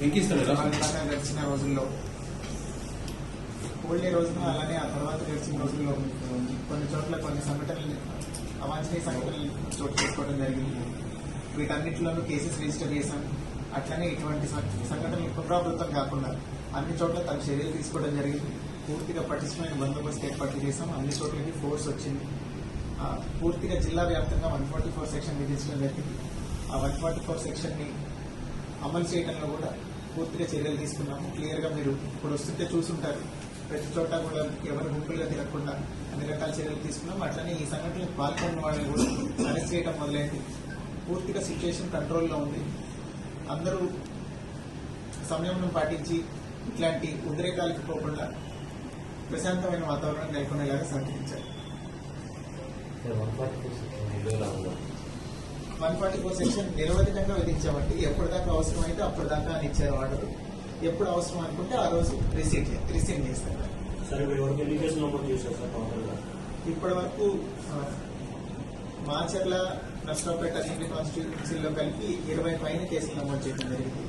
వెంకిస్తాడు అలాగే గడిచిన రోజుల్లో ఓల్డే రోజున అలానే ఆ తర్వాత గడిచిన రోజుల్లో కొన్ని చోట్ల కొన్ని సంఘటనలు అవాంఛనీయ సంఘటనలు చోటు చేసుకోవడం జరిగింది వీటన్నిటిలోనూ కేసెస్ రిజిస్టర్ చేశాం అట్లనే ఇటువంటి సం- సంఘటనలు పునరావృతం కాకుండా అన్ని చోట్ల తన చర్యలు తీసుకోవడం జరిగింది. పూర్తిగా పటిష్టమైన బందోబస్తు ఏర్పాటు చేసాం అన్ని చోట్లకి ఫోర్స్ వచ్చింది. పూర్తిగా జిల్లా వ్యాప్తంగా వన్ ఫార్టీ ఫోర్ సెక్షన్ విధించడం జరిగింది. ఆ వన్ ఫార్టీ ఫోర్ సెక్షన్ని అమలు చేయడంలో కూడా పూర్తిగా చర్యలు తీసుకున్నాము. క్లియర్గా మీరు ఇప్పుడు వస్తుంటే చూసుంటారు. ప్రతి చోట కూడా ఎవరు గుంపులుగా తిరగకుండా అన్ని రకాల చర్యలు తీసుకున్నాం అట్లనే ఈ సంఘటనలు పాల్గొన్న వాళ్ళని కూడా అరెస్ట్ చేయడం మొదలైంది. పూర్తిగా సిచ్యువేషన్ కంట్రోల్లో ఉంది. అందరూ సంయమనం పాటించి ఇట్లాంటి ఉద్రేకాలకు పోకుండా ప్రశాంతమైన వాతావరణం నెలకొనేలాగా సహకరించారు. వన్ ఫార్టీ ఫోర్ సెక్షన్ నిరవధికంగా విధించామండి ఎప్పటిదాకా అవసరమైతే అప్పటిదాకా అని ఇచ్చారు ఆర్డర్ ఎప్పుడు అవసరం అనుకుంటే ఆ రోజు రిసీవ్ రిసీవ్ చేస్తారు. ఇప్పటి వరకు మాచర్ల నష్టపేట అసెంబ్లీ కాన్స్టిట్యూన్సీలో కలిపి ఇరవై పైన కేసులు నమోదు చేయడం జరిగింది.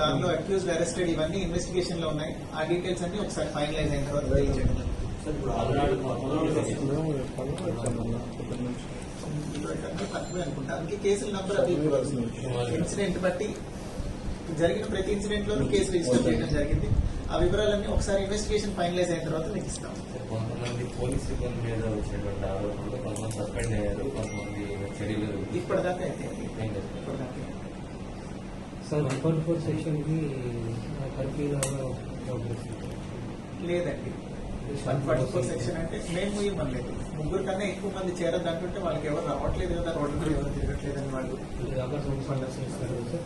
దానిలో అక్యూజ్డ్ అరెస్టెడ్ ఇవన్నీ ఇన్వెస్టిగేషన్లో ఉన్నాయి. ఆ డీటెయిల్స్ అన్ని ఒకసారి ఫైనలైజ్ అయిన తర్వాత తెలియజేయడం. పదనాలుగు కేసులు తక్కువే నంబర్ అది ఇన్సిడెంట్ బట్టి జరిగిన ప్రతి ఇన్సిడెంట్ లోనూ కేసు రిజిస్టర్ చేయడం జరిగింది. ఆ వివరాలన్నీ ఒకసారి ఇన్వెస్టిగేషన్ ఫైనలైజ్ అయిన తర్వాత మీకు ఇస్తాం. కొంతమంది పోలీస్ సిబ్బంది మీద వచ్చినటువంటి ఆరోపణలు కొంతమంది సస్పెండ్ అయ్యారు కొంతమంది చర్యలు ఇప్పటిదాకా అయితే? ఇప్పటిదాకా సార్ వన్ ఫార్టీ ఫోర్ సెక్షన్కి లేదండి. వన్ ఫార్టీ ఫోర్ సెక్షన్ అంటే మేము ఇవ్వలేదు ముగ్గురు కన్నా ఎక్కువ మంది చేరద్దు అంటుంటే వాళ్ళకి ఎవరు రావట్లేదు కదా రోడ్డు మీద ఎవరు తిరగట్లేదని వాళ్ళు.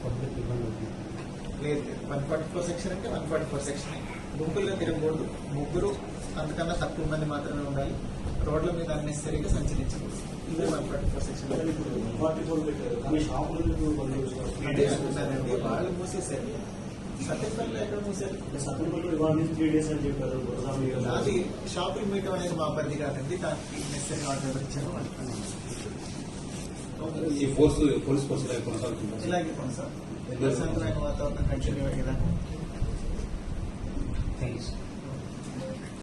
పబ్లిక్ ఇబ్బంది లేదు వన్ ఫార్టీ ఫోర్ సెక్షన్ అంటే వన్ ఫార్టీ ఫోర్ సెక్షన్ గుంపుల్లో తిరగకూడదు. ముగ్గురు అంతకన్నా తక్కువ మంది మాత్రమే ఉండాలి. రోడ్ల మీద అన్నెసరీగా సంచరించకూడదు. ఇదే వన్ ఫార్టీ ఫోర్ సెక్షన్ అంటున్నానండి వాళ్ళు మూసేశారు. సత్యపల్లి ఎక్కడ మూసారు అది షాపింగ్ మీట్ అనేది మా పరిధి కాదండి. దానికి నెసరీ ఆర్డర్ ఇచ్చారో ఈ ఫోర్స్ పోలీస్ ఫోర్స్ ఇలా కొనసాగుతుంది? ఇలాగే కొనసాగు ప్రశాంతమైన వాతావరణం కంటిన్యూ అయ్యేదాకా. Thank you